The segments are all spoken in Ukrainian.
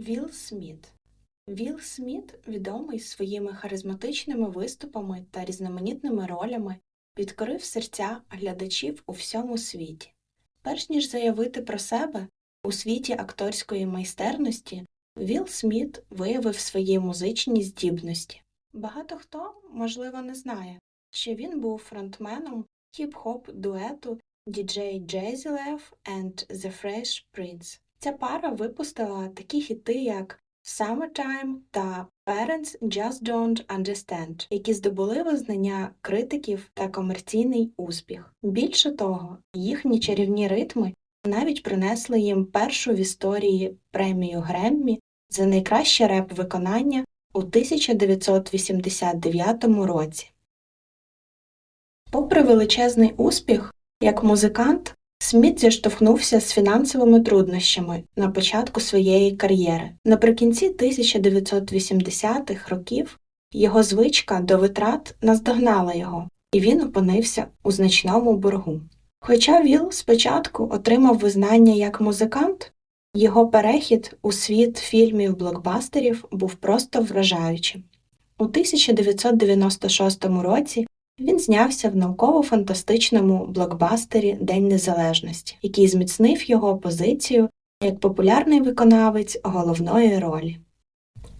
Вілл Сміт Вілл Сміт відомий своїми харизматичними виступами та різноманітними ролями, підкорив серця глядачів у всьому світі. Перш ніж заявити про себе у світі акторської майстерності, Вілл Сміт виявив свої музичні здібності. Багато хто, можливо, не знає, що він був фронтменом хіп-хоп дуету DJ Jazzy and The Fresh Prince. Ця пара випустила такі хіти, як Summertime та Parents Just Don't Understand, які здобули визнання критиків та комерційний успіх. Більше того, їхні чарівні ритми навіть принесли їм першу в історії премію Греммі за найкраще реп-виконання у 1989 році. Попри величезний успіх, як музикант, Сміт зіштовхнувся з фінансовими труднощами на початку своєї кар'єри. Наприкінці 1980-х років його звичка до витрат наздогнала його, і він опинився у значному боргу. Хоча Вілл спочатку отримав визнання як музикант, його перехід у світ фільмів блокбастерів був просто вражаючим. У 1996 році він знявся в науково-фантастичному блокбастері День Незалежності, який зміцнив його позицію як популярний виконавець головної ролі.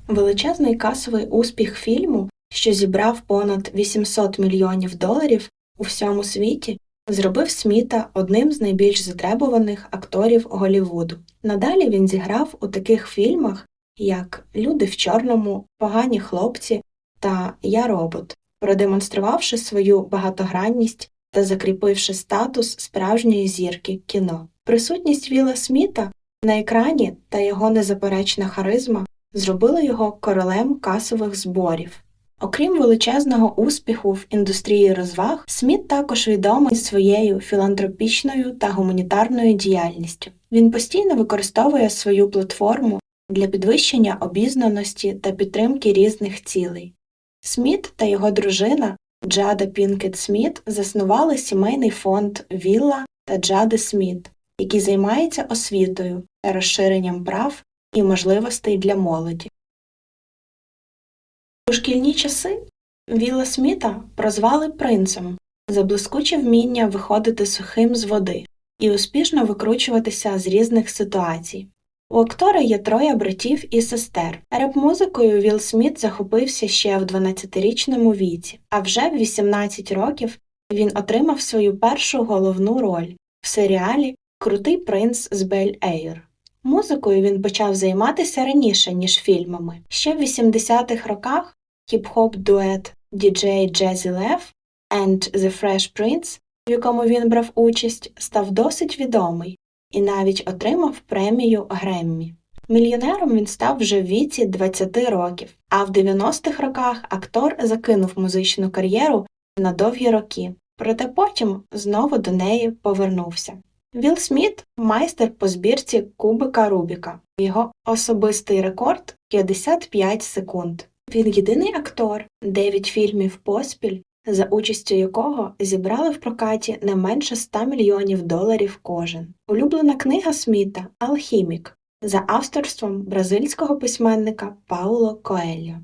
Величезний касовий успіх фільму, що зібрав понад 800 мільйонів доларів у всьому світі, зробив Сміта одним з найбільш затребуваних акторів Голлівуду. Надалі він зіграв у таких фільмах, як Люди в чорному, Погані хлопці та Я робот, продемонструвавши свою багатогранність та закріпивши статус справжньої зірки кіно. Присутність Віла Сміта на екрані та його незаперечна харизма зробили його королем касових зборів. Окрім величезного успіху в індустрії розваг, Сміт також відомий своєю філантропічною та гуманітарною діяльністю. Він постійно використовує свою платформу для підвищення обізнаності та підтримки різних цілей. Сміт та його дружина Джада Пінкет Сміт заснували сімейний фонд Вілла та Джади Сміт, який займається освітою та розширенням прав і можливостей для молоді. У шкільні часи Вілла Сміта прозвали принцем за блискуче вміння виходити сухим з води і успішно викручуватися з різних ситуацій. У актора є троє братів і сестер. Реп-музикою Вілл Сміт захопився ще в 12-річному віці, а вже в 18 років він отримав свою першу головну роль в серіалі Крутий принц з Бель Ейр. Музикою він почав займатися раніше, ніж фільмами. Ще в 80-х роках хіп-хоп дует DJ Jazzy Lev and The Fresh Prince, в якому він брав участь, став досить відомий і навіть отримав премію Греммі. Мільйонером він став вже в віці 20 років, а в 90-х роках актор закинув музичну кар'єру на довгі роки, проте потім знову до неї повернувся. Вілл Сміт майстер по збірці Кубика Рубіка. Його особистий рекорд 55 секунд. Він єдиний актор, 9 фільмів поспіль, за участю якого зібрали в прокаті не менше 100 мільйонів доларів кожен. Улюблена книга Сміта Алхімік за авторством бразильського письменника Пауло Коельо.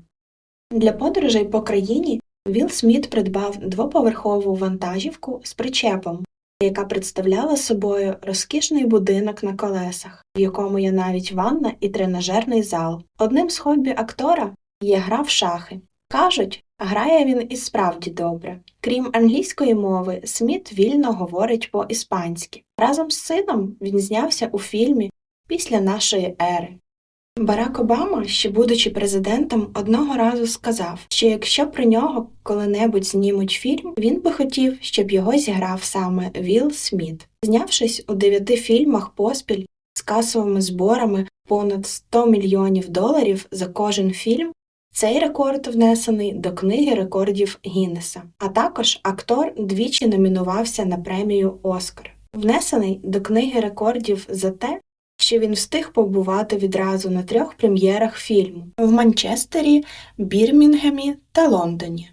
Для подорожей по країні Вілл Сміт придбав двоповерхову вантажівку з причепом, яка представляла собою розкішний будинок на колесах, в якому є навіть ванна і тренажерний зал. Одним з хобі актора є гра в шахи. Кажуть, грає він і справді добре. Крім англійської мови, Сміт вільно говорить по-іспанськи. Разом з сином він знявся у фільмі Після нашої ери. Барак Обама, ще будучи президентом, одного разу сказав, що якщо про нього коли-небудь знімуть фільм, він би хотів, щоб його зіграв саме Вілл Сміт. Знявшись у дев'яти фільмах поспіль з касовими зборами понад 100 мільйонів доларів за кожен фільм, цей рекорд внесений до книги рекордів Гіннеса, а також актор двічі номінувався на премію Оскар, внесений до книги рекордів за те, що він встиг побувати відразу на трьох прем'єрах фільму в Манчестері, Бірмінгемі та Лондоні.